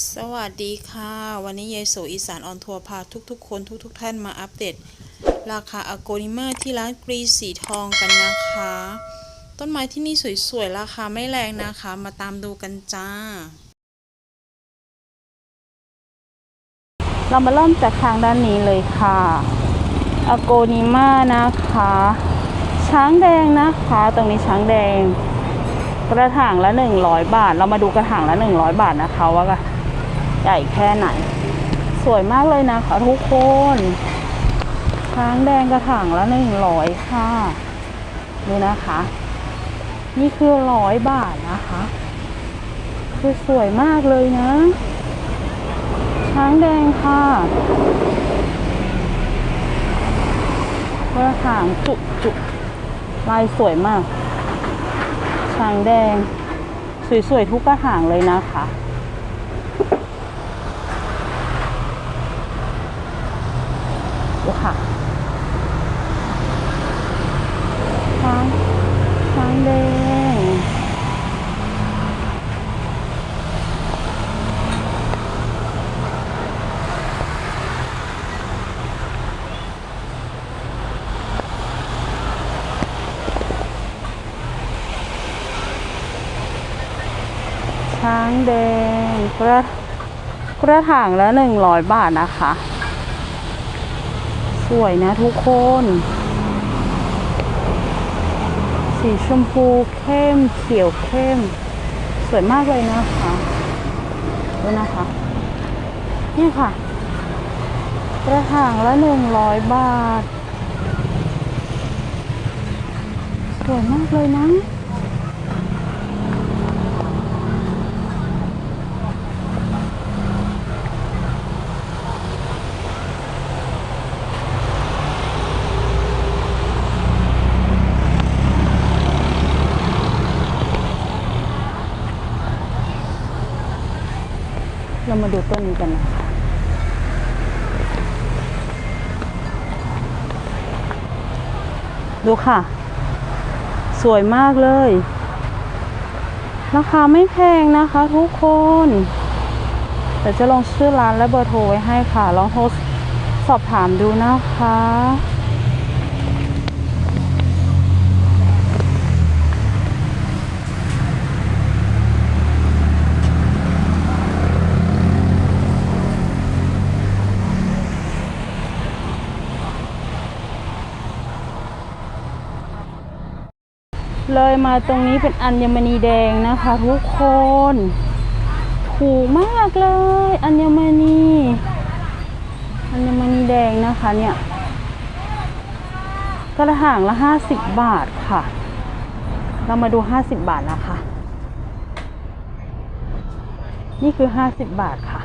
สวัสดีค่ะ วันนี้ยายโสอีสานออนทัวร์พาทุกๆ คนทุกๆ ท่านมาอัปเดต ราคาอโกนิเมอร์ที่ร้านกรีสีทองกันนะคะ ต้นไม้ที่นี่สวยๆ ราคาไม่แรงนะคะ มาตามดูกันจ้า เรามาเริ่มจากทางด้านนี้เลยค่ะอโกนิมานะคะ ช้างแดงนะคะ ตรงนี้ช้างแดงกระถางละ 100 บาท เรามาดูกระถางละ 100 บาทนะคะว่า ใหญ่แค่ไหน สวยมากเลยนะคะทุกคนช้างแดงกระถางละ100ค่ะ ดูนะคะ นี่คือร้อยบาทนะคะ คือสวยมากเลยนะ ช้างแดงค่ะกระถางจุกจุกลายสวยมาก ช้างแดง สวยๆทุกกระถางเลยนะคะ ดูค่ะ ช้างช้างแดง ช้างแดงกระกระถางละหนึ่งร้อยบาทนะคะ สวยนะทุกคน สีชมพูเข้มเขียวเข้ม สวยมากเลยนะคะดูนะคะ นี่ค่ะ กระถางละหนึ่งร้อยบาท สวยมากเลยนะ มาดูต้นนี้กันนะคะดูค่ะ สวยมากเลย ราคาไม่แพงนะคะทุกคนแต่จะลงชื่อร้านและเบอร์โทรไว้ให้ค่ะ ลองโทรสอบถามดูนะคะ เลยมาตรงนี้เป็นอัญมณีแดงนะคะทุกคน ถูกมากเลย อัญมณีอัญมณีแดงนะคะเนี่ยกระถางละห้าสิบบาทค่ะ เรามาดูห้าสิบบาทนะคะ นี่คือห้าสิบบาทค่ะ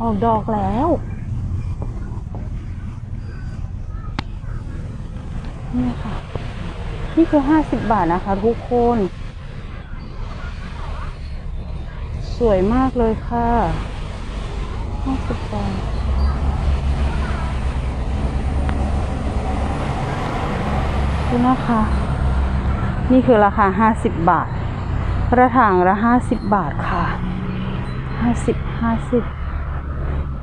ออกดอกแล้ว นี่ค่ะ นี่คือห้าสิบบาทนะคะทุกคน สวยมากเลยค่ะห้าสิบบาทดูนะคะ นี่คือราคาห้าสิบบาท กระถางละห้าสิบบาทค่ะห้าสิบห้าสิบ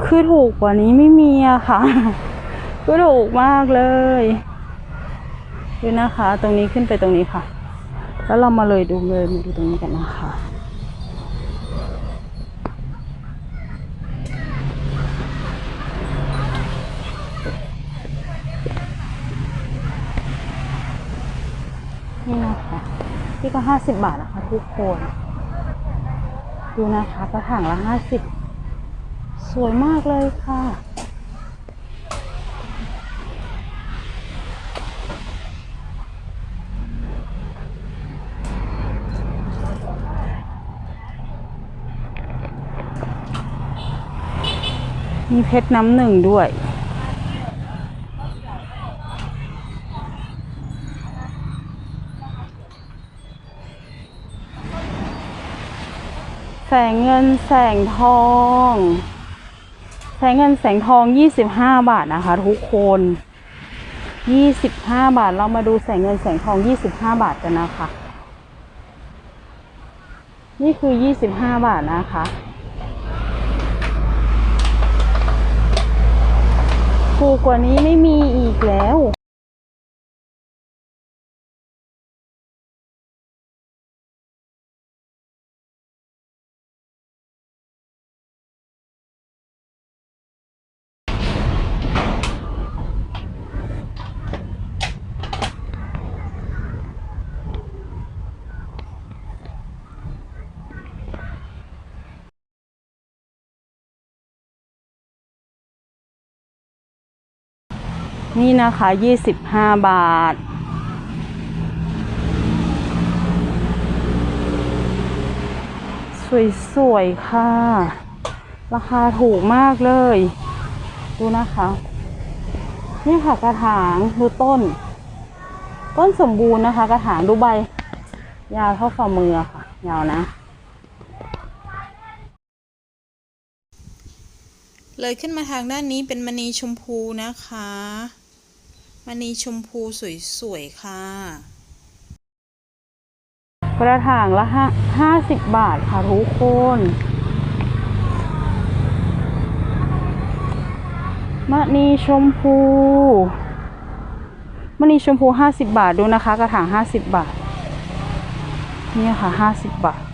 คือถูกกว่านี้ไม่มีอะค่ะคือถูกมากเลย ดูนะคะ ตรงนี้ขึ้นไปตรงนี้ค่ะ แล้วเรามาเลยดูเลยมาดูตรงนี้กันนะคะนี่นะคะที่ก็ห้าสิบบาทนะคะทุกคน ดูนะคะกระถางละห้าสิบสวยมากเลยค่ะ มีเพชรน้ำหนึ่งด้วย แสงเงินแสงทอง แสงเงินแสงทองยี่สิบห้าบาทนะคะ ทุกคนยี่สิบห้าบาท เรามาดูแสงเงินแสงทองยี่สิบห้าบาทกันนะคะ นี่คือ 25 บาทนะคะ ถูกกว่านี้ไม่มีอีกแล้ว นี่นะคะ 25 บาท สวยๆ ค่ะ ราคาถูกมากเลย ดูนะคะ นี่ค่ะกระถางดูต้น ต้นสมบูรณ์นะคะ กระถางดูใบ ยาวเท่าฝ่ามือค่ะ ยาวนะเลยขึ้นมาทางด้านนี้เป็นมณีชมพูนะคะ มณีชมพูสวยๆค่ะ กระถางละห้าห้าสิบบาทค่ะทุกคนมณีชมพูมณีชมพูห้าสิบบาทดูนะคะ กระถางห้าสิบบาทเนี่ยค่ะห้าสิบบาท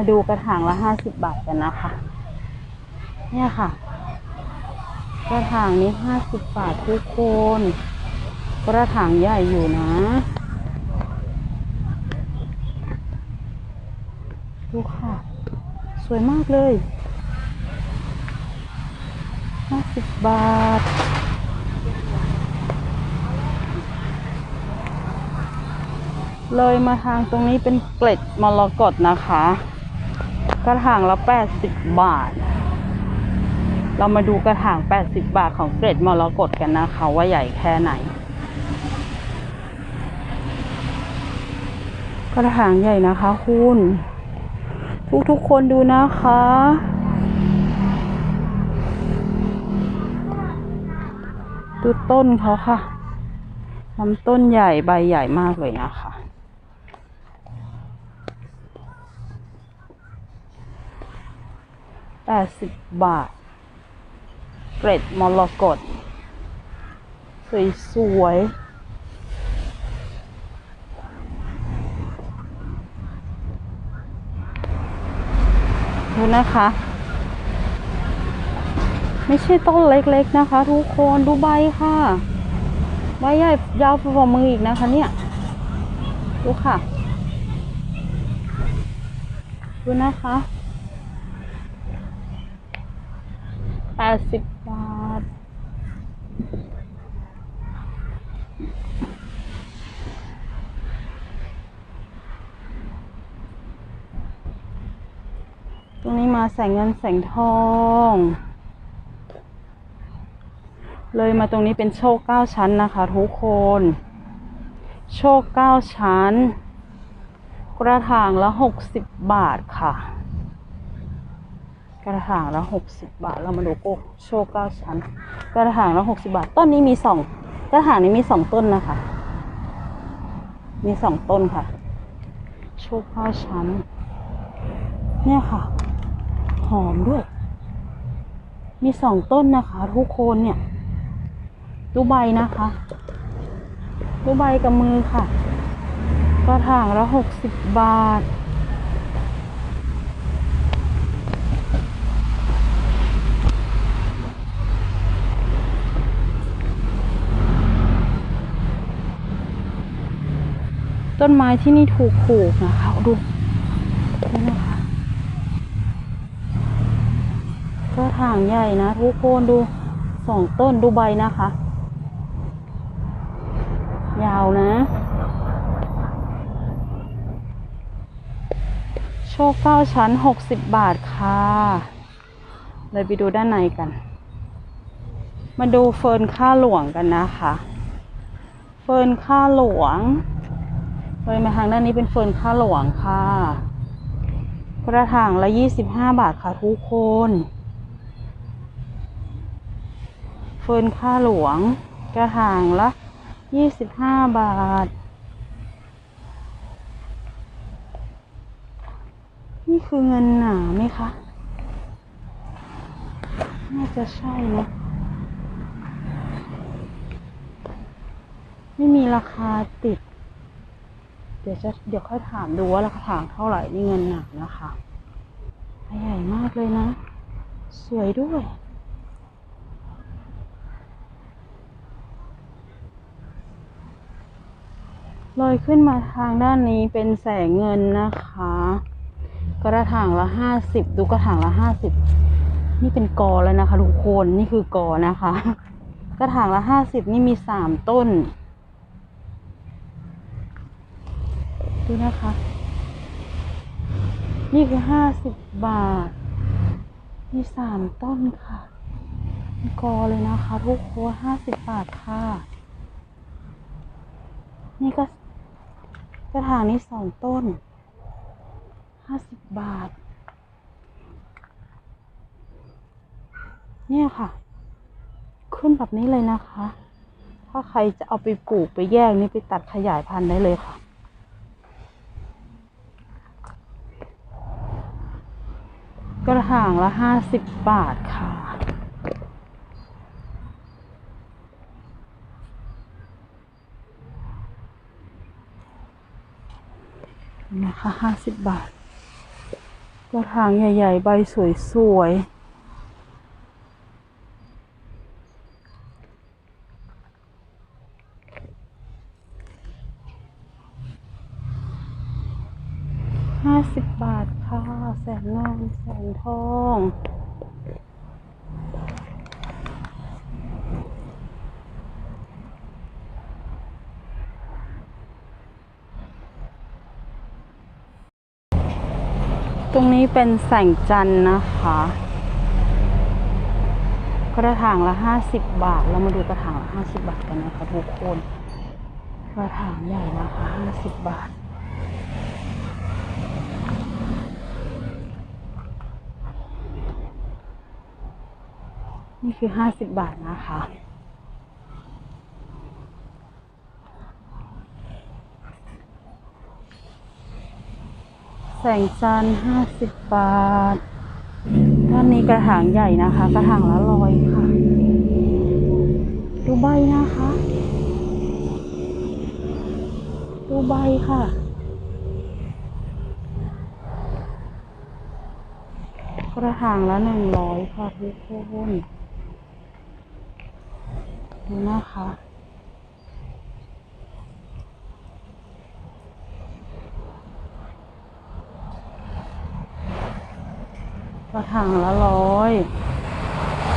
มาดูกระถางละห้าสิบบาทกันนะคะ เนี่ยค่ะ กระถางนี้ห้าสิบบาททุกคน กระถางใหญ่อยู่นะ ดูค่ะ สวยมากเลยห้าสิบบาทเลยมาทางตรงนี้เป็นเกล็ดมรกตนะคะ ระถางละ 80 บาท เรามาดูกระถาง 80 บาทของเกล็ดมรกตกันนะคะว่าใหญ่แค่ไหน กระถางใหญ่นะคะคุณ ทุกๆคนดูนะคะดูต้นเขาค่ะลำต้นใหญ่ใบใหญ่มากเลยนะคะ แปดสิบบาท เกร็ดมรกตสวยสวยๆดูนะคะ ไม่ใช่ต้นเล็กๆนะคะ ทุกคนดูใบค่ะ ใบใหญ่ยาวฝ่ามืออีกนะคะเนี่ย ดูค่ะ ดูนะคะแป ดสิบบาท ตรงนี้มาแสงเงินแสงทอง เลยมาตรงนี้เป็นโชคเก้าชั้นนะคะทุกคน โชคเก้าชั้น กระถางละหกสิบบาทค่ะ ระถางละหกสิบบาท เรามาดูโกโชคเก้าชั้น กระถางละหกสิบาท ต้นนี้มีสองกระถางนี้มีสองต้นนะคะ มีสองต้นค่ะ โชคเก้าชั้น เนี่ยค่ะ หอมด้วย มีสองต้นนะคะ ทุกคนเนี่ยดูใบนะคะดูใบกับมือค่ะ กระถางละหกสิบบาท ต้นไม้ที่นี่ถูกปลูกนะคะดูนี่นะคะกระถางใหญ่นะทุกคนดูสองต้นดูใบนะคะ ยาวนะ โชคเก้าชั้นหกสิบบาทค่ะ เลยไปดูด้านในกัน มาดูเฟิร์นค่าหลวงกันนะคะ เฟิร์นค่าหลวง เลยมาทางด้านนี้เป็นเฟิร์นค่าหลวงค่ะกระถางละยี่สิบห้าบาทค่ะทุกคน เฟิร์นค่าหลวง กระถางละยี่สิบห้าบาท นี่คือเงินหนาไหมคะ น่าจะใช่นะ ไม่มีราคาติด เดี๋ยวจะเดี๋ยวค่อยถามดูว่าราคาถางเท่าไหร่นี่เงินหนักนะคะใหญ่มากเลยนะ สวยด้วยลอยขึ้นมาทางด้านนี้เป็นแสงเงินนะคะ กระถางละห้าสิบดูกระถางละห้าสิบนี่เป็นกอแล้วนะคะทุกคนนี่คือกอนะคะ กระถางละห้าสิบนี่มีสามต้น ดูนะคะ นี่คือห้าสิบบาท มีสามต้นค่ะกอเลยนะคะทุกคนห้าสิบบาทค่ะ นี่ก็กระถางนี้สองต้นห้าสิบบาท เนี่ยค่ะ ขึ้นแบบนี้เลยนะคะ ถ้าใครจะเอาไปปลูกไปแยกนี่ไปตัดขยายพันธุ์ได้เลยค่ะ กระถางละห้าสิบบาทค่ะ นะคะห้าสิบบาท กระถางใหญ่ ๆ ใบสวย ๆ ห้าสิบบาทค่ะ แสงเงินแสงทองตรงนี้เป็นแสงจันทร์นะคะ กระถางละห้าสิบบาท เรามาดูกระถางละห้าสิบบาทกันนะคะทุกคน กระถางใหญ่นะคะห้าสิบบาท นี่คือห้าสิบบาทนะคะ แสงจันห้าสิบบาทด้านนี้กระถางใหญ่นะคะ กระถางละร้อยค่ะ ดูใบนะคะ ดูใบค่ะกระถางละหนึ่งร้อยค่ะทุกคน ดูนะคะกระถางละร้อย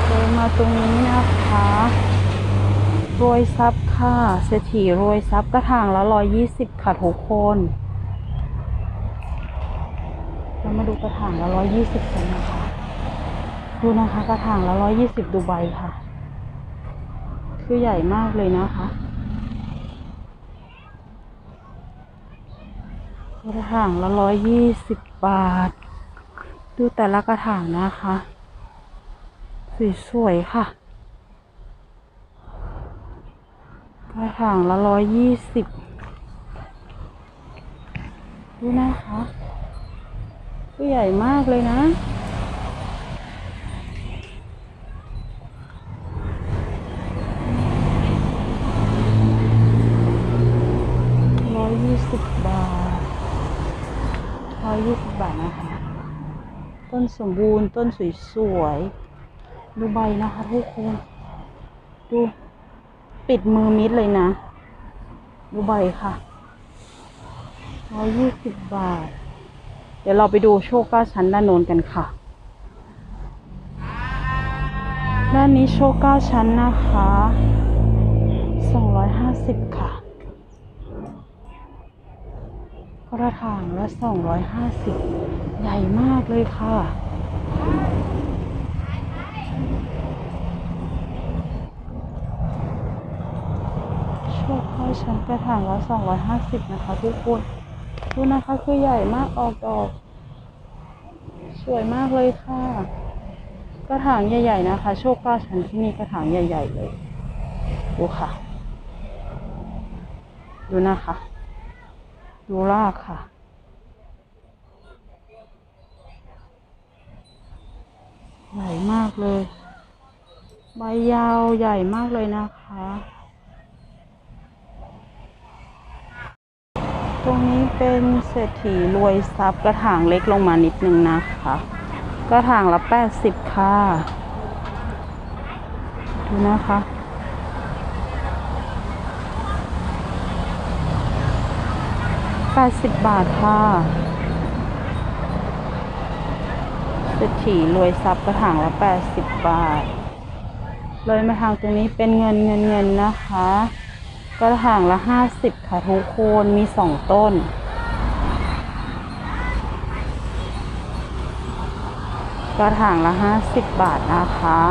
เดินมาตรงนี้นะคะรวยซับค่ะเศรษฐีรวยซับกระถางละร้อยยี่สิบค่ะทุกคนเรามาดูกระถางละร้อยยี่สิบกันนะคะ ดูนะคะกระถางละร้อยยี่สิบดูใบค่ะ คือใหญ่มากเลยนะคะกระถางละร้อยยี่สิบบาท ดูแต่ละกระถางนะคะสวยๆค่ะ กระถางละร้อยยี่สิบดูนะคะตัวใหญ่มากเลยนะ ร้อยยี่สิบบาทร้อยยี่สิบบาทนะคะ ต้ นสมบูรณ์ ต้นสวยๆ ดูใบนะคะทุกคน ดู ปิดมือมิดเลยนะ ดูใบค่ะร้อยยี่สิบบาท เดี๋ยวเราไปดูโชคเก้าชั้นด้านโน้นกันค่ะ ด้านนี้โชคเก้าชั้นนะคะสองร้อยห้าสิบค่ะ กระถางละสองร้อยห้าสิบใหญ่มากเลยค่ะ โชคเข้าชั้นกระถางละสองร้อยห้าสิบนะคะทุกคนดูนะคะคือใหญ่มากออกดอก สวยมากเลยค่ะ กระถางใหญ่ ๆ นะคะ โชคเก้าชั้นที่นี่กระถางใหญ่ ๆ เลย ดูค่ะ ดูนะคะ ดูรากค่ะ ใหญ่มากเลย ใบยาวใหญ่มากเลยนะคะ ตรงนี้เป็นเศรษฐีรวยทรัพย์กระถางเล็กลงมานิดนึงนะคะ กระถางละแปดสิบค่ะ ดูนะคะ แปดสิบบาทค่ะเศรษฐีรวยทรัพย์กระถางละแปดสิบบาท เลยมาทางตรงนี้เป็นเงินเงินเงินนะคะ กระถางละห้าสิบค่ะทุกคนมีสองต้น กระถางละห้าสิบบาทนะคะ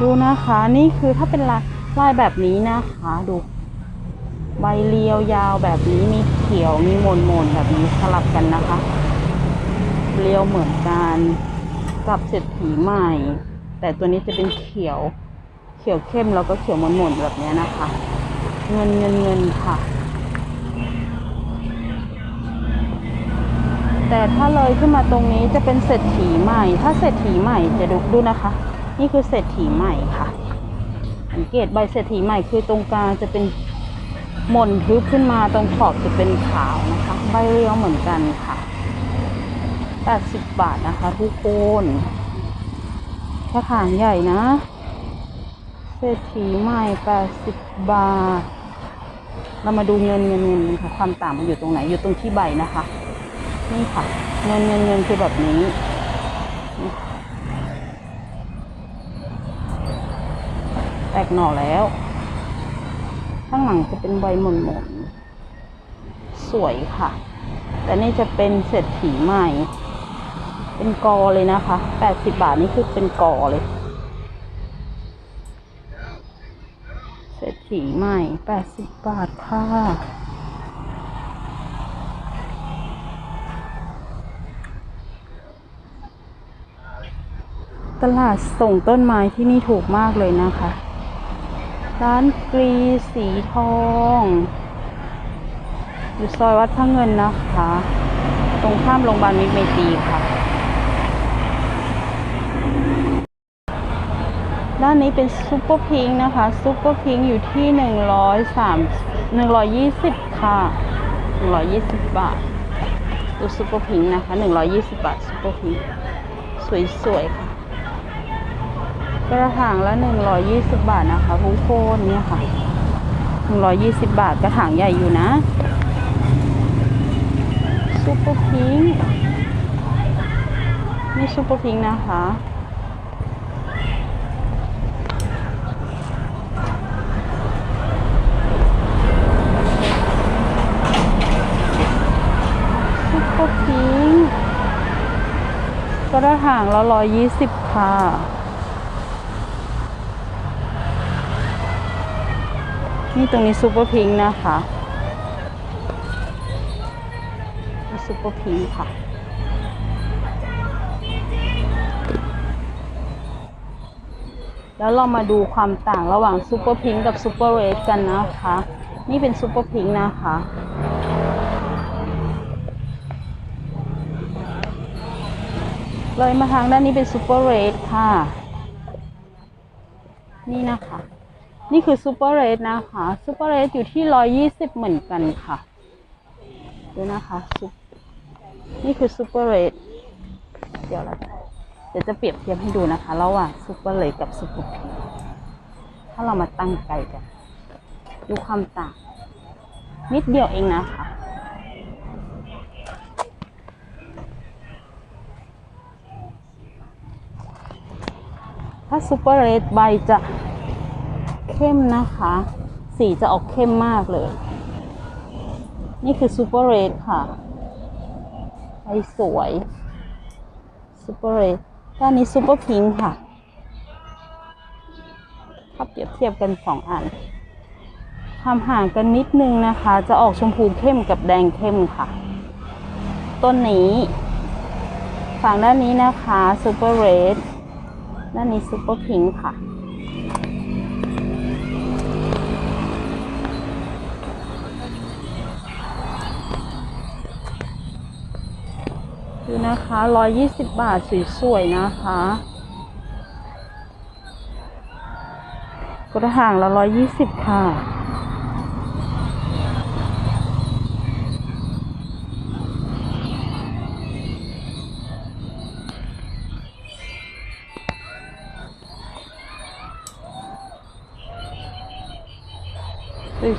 ดูนะคะนี่คือถ้าเป็นลายลายแบบนี้นะคะดู ใบเรียวยาวแบบนี้มีเขียวมีมนมนๆแบบนี้สลับกันนะคะ เรียวเหมือนกันกับเศรษฐีใหม่ แต่ตัวนี้จะเป็นเขียวเขียวเข้มแล้วก็เขียวมนมนๆแบบนี้นะคะ เงินเงินเงินค่ะ แต่ถ้าเลยขึ้นมาตรงนี้จะเป็นเศรษฐีใหม่ ถ้าเศรษฐีใหม่จะดูดูนะคะ นี่คือเศรษฐีใหม่ค่ะ สังเกตใบเศรษฐีใหม่คือตรงกลางจะเป็นหม่นทึบขึ้นมาตรงขอบจะเป็นขาวนะคะ ใบเรียวเหมือนกันค่ะ 80 บาทนะคะ ทุกคนกระถางใหญ่นะ เศรษฐีใหม่ 80 บาท เรามาดูเงินเงินเงินค่ะ ความต่างมันอยู่ตรงไหน อยู่ตรงที่ใบนะคะ นี่ค่ะ เงินเงินเงินคือแบบนี้นี่ แตกหน่อแล้ว ข้างหลังจะเป็นใบหม่นๆสวยค่ะ แต่นี่จะเป็นเศรษฐีใหม่ เป็นกอเลยนะคะแปดสิบาทนี่คือเป็นกอเลย เศรษฐีใหม่แปดสิบบาทค่ะตลาดส่งต้นไม้ที่นี่ถูกมากเลยนะคะ ร้านกรีสีทองอยู่ซอยวัดพระเงินนะคะ ตรงข้ามโรงพยาบาลมิตรเมตรีค่ะ ด้านนี้เป็นซุปเปอร์พิงค์นะคะซุปเปอร์พิงค์อยู่ที่หนึ่งร้อยสามหนึ่งร้อยยี่สิบค่ะหนึ่งร้อยยี่สิบบาท ดูซุปเปอร์พิงค์นะคะหนึ่งร้อยยี่สิบบาทซุปเปอร์พิงค์สวยๆค่ะ กระถางละหนึ่งร้อยยี่สิบบาทนะคะทุกคนเนี่ยค่ะหนึ่งร้อยยี่สิบบาทกระถางใหญ่อยู่นะซุปเปอร์พิงนี่ซุปเปอร์พิงนะคะซุปเปอร์พิงกระถางละร้อยยี่สิบค่ะ นี่ตรงนี้ซูเปอร์พิงค์นะคะนี่ซูเปอร์พิงค์ค่ะแล้วเรามาดูความต่างระหว่างซูเปอร์พิงค์กับซูเปอร์เรดกันนะคะ นี่เป็นซูเปอร์พิงค์นะคะ เลยมาทางด้านนี้เป็นซูเปอร์เรดค่ะ นี่นะคะ นี่คือซูเปอร์เรดนะคะซูเปอร์เรดอยู่ที่ร้อยยี่สิบเหมือนกันค่ะดูนะคะนี่คือซูเปอร์เรดเดี๋ยวเราจะเดี๋ยวจะเปรียบเทียบให้ดูนะคะระหว่างซูเปอร์เรดกับซูเปอร์พิงถ้าเรามาตั้งไกลกัน ดูความต่าง นิดเดียวเองนะคะถ้าซูเปอร์เรดใบจะ เข้มนะคะ สีจะออกเข้มมากเลย นี่คือซูเปอร์เรดค่ะใบสวยซูเปอร์เรดด้านนี้ซูเปอร์พิงค์ค่ะถ้าเปรียบเทียบกันสองอันความห่างกันนิดนึงนะคะ จะออกชมพูเข้มกับแดงเข้มค่ะ ต้นนี้ฝั่งด้านนี้นะคะซูเปอร์เรดด้านนี้ซูเปอร์พิงค่ะ นะคะ120บาทสวยๆนะคะกระถางละ120ค่ะ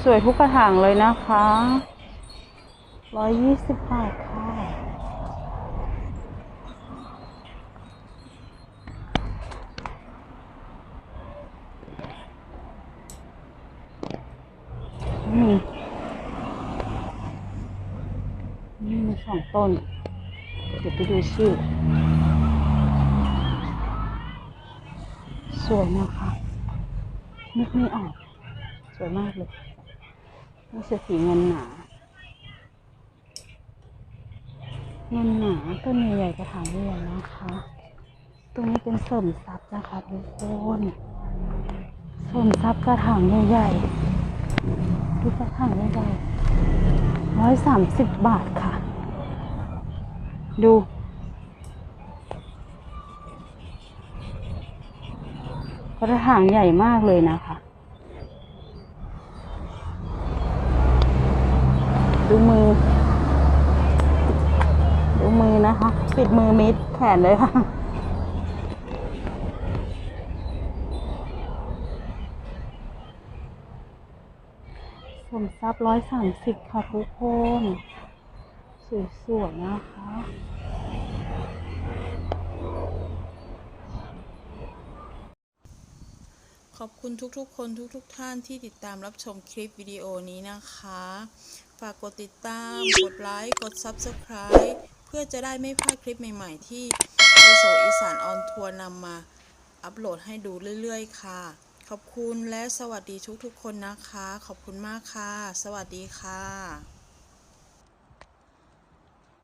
สวยๆทุกกระถางเลยนะคะ120บาทค่ะ นี่นี่มีสอง ต้น เดี๋ยวไปดูชื่อ สวยนะคะ นึกไม่ออก สวยมากเลยนี่คือสีเงินหนา เงินหนาต้นใหญ่ๆกระถางใหญ่นะคะ ตรงนี้เป็นเสริมซับนะคะทุกคนเสริมซับกระถางใหญ่ๆดูกระถางใหญ่ๆร้อยสามสิบบาทค่ะ ดู กระถางใหญ่มากเลยนะคะ ดูมือ ดูมือนะคะ ปิดมือมิดแขนเลยค่ะสมทรัพย์ร้อยสามสิบค่ะทุกคน สวยๆนะคะ ขอบคุณทุกๆ คนทุกๆ ท่านที่ติดตามรับชมคลิปวิดีโอนี้นะคะ ฝากกดติดตาม กดไลค์ กด Subscribe เพื่อจะได้ไม่พลาดคลิปใหม่ๆ ที่ไอโซอีสานออนทัวร์นำมาอัปโหลดให้ดูเรื่อยๆ ค่ะ ขอบคุณและสวัสดีทุกๆ คนนะคะ ขอบคุณมากค่ะ สวัสดีค่ะ